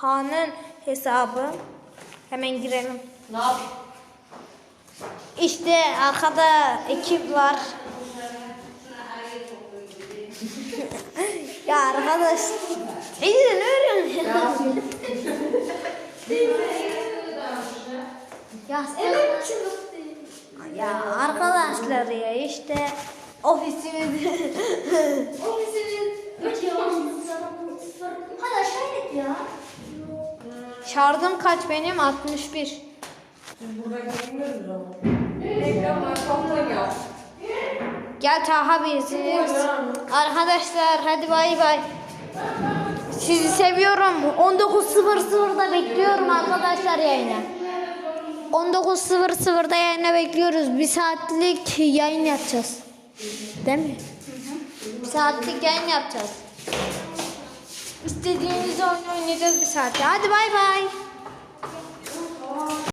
Talha'nın hesabı. Hemen girelim. Ne yap? İşte arkada ekip var. ya arkadaş. İyi de ne öğreniyorsun? ya Evet arkadaşlar ya işte ofisimiz yalan Hadi aşağı ya. Şarjım kaç benim 61 Burada görünmüyoruz ama. Ekranlar kaptan ya. Gel Taha birsiniz. Arkadaşlar hadi bay bay. Sizi seviyorum. 19.00'da bekliyorum arkadaşlar yayına. 19.00'da yayına bekliyoruz. Bir saatlik yayın yapacağız. Değil mi? Bir saatlik yayın yapacağız. İstediğiniz oyun oynayacağız bir saatte. Hadi bay bay.